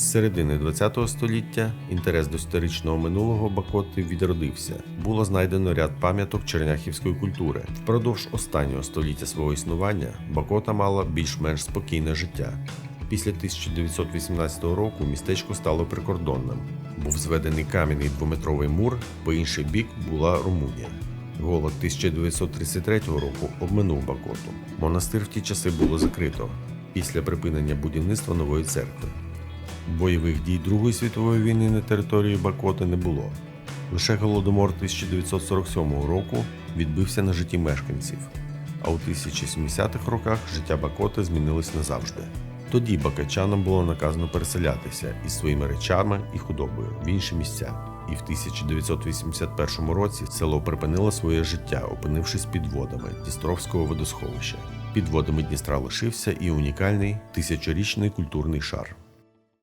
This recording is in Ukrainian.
З середини ХХ століття інтерес до історичного минулого Бакоти відродився. Було знайдено ряд пам'яток черняхівської культури. Впродовж останнього століття свого існування Бакота мала більш-менш спокійне життя. Після 1918 року містечко стало прикордонним. Був зведений кам'яний двометровий мур, по інший бік була Румунія. Голод 1933 року обминув Бакоту. Монастир в ті часи було закрито після припинення будівництва нової церкви. Бойових дій Другої світової війни на території Бакоти не було. Лише голодомор 1947 року відбився на житті мешканців, а у 1070-х роках життя Бакоти змінилось назавжди. Тоді бакачанам було наказано переселятися із своїми речами і худобою в інші місця. І в 1981 році село припинило своє життя, опинившись під водами Дністровського водосховища. Під водами Дністра лишився і унікальний тисячорічний культурний шар.